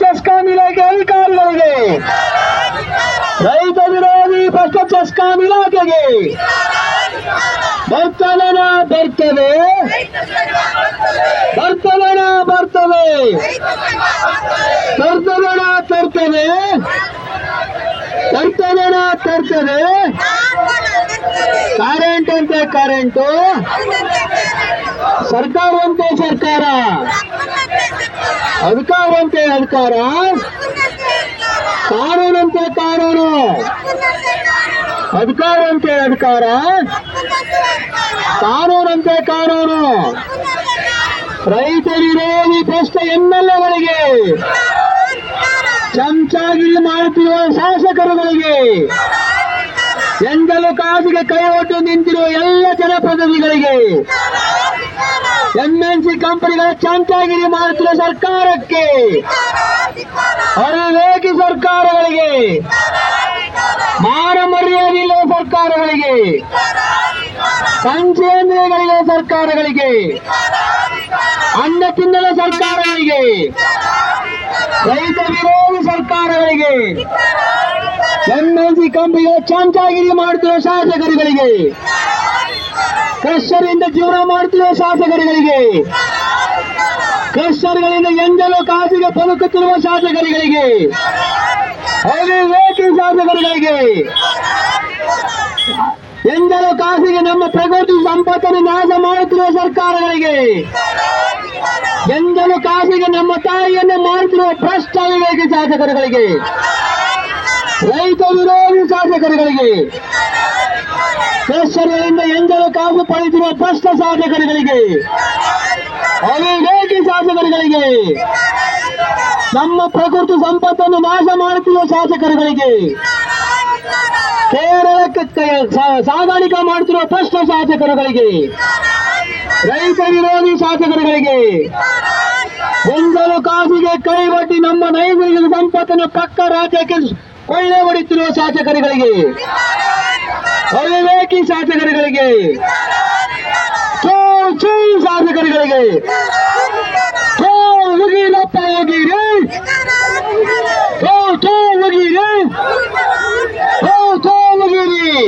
CESCOM ಇಲಾಖೆ ಅಧಿಕಾರಿಗಳಿಗೆ ರೈತ ವಿರೋಧಿ ಪಕ್ಷ ಚೆಸ್ಕಾಂ ಇಲಾಖೆಗೆ ಬರ್ತದನ ಬರ್ತದೆ. ಬರ್ತದನ ಬರ್ತದೆ. ತರ್ತದನ ತರ್ತದೆ. ತರ್ತದನ ತರ್ತದೆ. ಕರೆಂಟ್ ಅಂತೆ ಕರೆಂಟು ಸರ್ಕಾರ ಅಂತೆ ಸರ್ಕಾರ. ಅಧಿಕಾರ ಅಂತೆ ಅಧಿಕಾರ ಕಾನೂನಂತೆ ಕಾನೂನು. ಅಧಿಕಾರಂತೆ ಅಧಿಕಾರ ಕಾನೂನಂತೆ ಕಾನೂನು. ರೈತ ಪ್ರಶ್ನೆ ಎಮ್ಮೆಲ್ಎಗಳಿಗೆ. ಚಮಚಾಗಿರಿ ಮಾಡುತ್ತಿರುವ ಶಾಸಕರುಗಳಿಗೆ. ಎಂದಲು ಕಾಸಿಗೆ ಕೈ ಒಟ್ಟು ನಿಂತಿರುವ ಎಲ್ಲ ಜನಪ್ರತಿನಿಧಿಗಳಿಗೆ. ಎಂಎನ್ಸಿ ಕಂಪನಿಗಳ ಚಮಚಾಗಿರಿ ಮಾಡುತ್ತಿರುವ ಸರ್ಕಾರಕ್ಕೆ. ಅರಿವೇಕಿ ಸರ್ಕಾರಗಳಿಗೆ. ಮಾನ ಮರ್ಯಾದೆ ಇಲ್ಲದ ಸರ್ಕಾರಗಳಿಗೆ. ಪಂಚೇಂದ್ರಿಯಗಳಿಗೆ ಸರ್ಕಾರಗಳಿಗೆ. ಅನ್ನ ತಿನ್ನದ ಸರ್ಕಾರಗಳಿಗೆ. ರೈತ ವಿರೋಧಿ ಸರ್ಕಾರಗಳಿಗೆ. ಎಂಎನ್ಸಿ ಕಂಪನಿಗಳ ಚಮಚಾಗಿರಿ ಮಾಡುತ್ತಿರುವ ಶಾಸಕರುಗಳಿಗೆ. ಕ್ರಷರಿಂದ ಜೀವನ ಮಾಡುತ್ತಿರುವ ಶಾಸಕರುಗಳಿಗೆ. ಕ್ರಷರ್ಗಳಿಂದ ಎಂಜಲು ಕಾಸಿಗೆ ಬದುಕುತ್ತಿರುವ ಶಾಸಕರುಗಳಿಗೆ. ಅವಿವೇಕಿ ಶಾಸಕರುಗಳಿಗೆ. ಎಂದಲೂ ಕಾಸಿಗೆ ನಮ್ಮ ಪ್ರಕೃತಿ ಸಂಪತ್ತನ್ನು ನಾಶ ಮಾಡುತ್ತಿರುವ ಸರ್ಕಾರಗಳಿಗೆ. ಎಂದಲೂ ಕಾಸಿಗೆ ನಮ್ಮ ತಾಯಿಯನ್ನು ಮಾಡುತ್ತಿರುವ ಭ್ರಷ್ಟ ಶಾಸಕರುಗಳಿಗೆ. ರೈತ ವಿರೋಧಿ ಶಾಸಕರುಗಳಿಗೆ. ಕ್ರಷರ್ಗಳಿಂದ ಎಂದರೆ ಕಾಸು ಪಡೆದಿರುವ ಭ್ರಷ್ಟ ಶಾಸಕರುಗಳಿಗೆ ಅವಿವೇಕಿ ಶಾಸಕರುಗಳಿಗೆ ನಮ್ಮ ಪ್ರಕೃತಿ ಸಂಪತ್ತನ್ನು ನಾಶ ಮಾಡುತ್ತಿರುವ ಶಾಸಕರುಗಳಿಗೆ ಕೇರಳಕ್ಕೆ ಕ- ಸಾಗಾಣಿಕೆ ಮಾಡುತ್ತಿರುವ ಭ್ರಷ್ಟ ಶಾಸಕರುಗಳಿಗೆ ರೈತ ವಿರೋಧಿ ಶಾಸಕರುಗಳಿಗೆ ಒಂದಲು ಕಾಸಿಗೆ ಕೈಬಟ್ಟಿ ನಮ್ಮ ನೈಸರ್ಗಿಕ ಸಂಪತ್ತನ್ನು ಪಕ್ಕ ರಾಜ್ಯಕ್ಕೆ ಕೊಳ್ಳೆ ಹೊಡೆಯುತ್ತಿರುವ ಶಾಸಕರುಗಳಿಗೆ ಅವಿವೇಕಿ ಶಾಸಕರುಗಳಿಗೆ ಸೋಚಿ ಶಾಸಕರುಗಳಿಗೆ ಸೋ ಉಗಿರಪ್ಪ ಹೋಗಿರಿ ಸೋ ಸೋ ಹೋಗಿರಿ ಸೋ ಸೋ ಹೋಗಿರಿ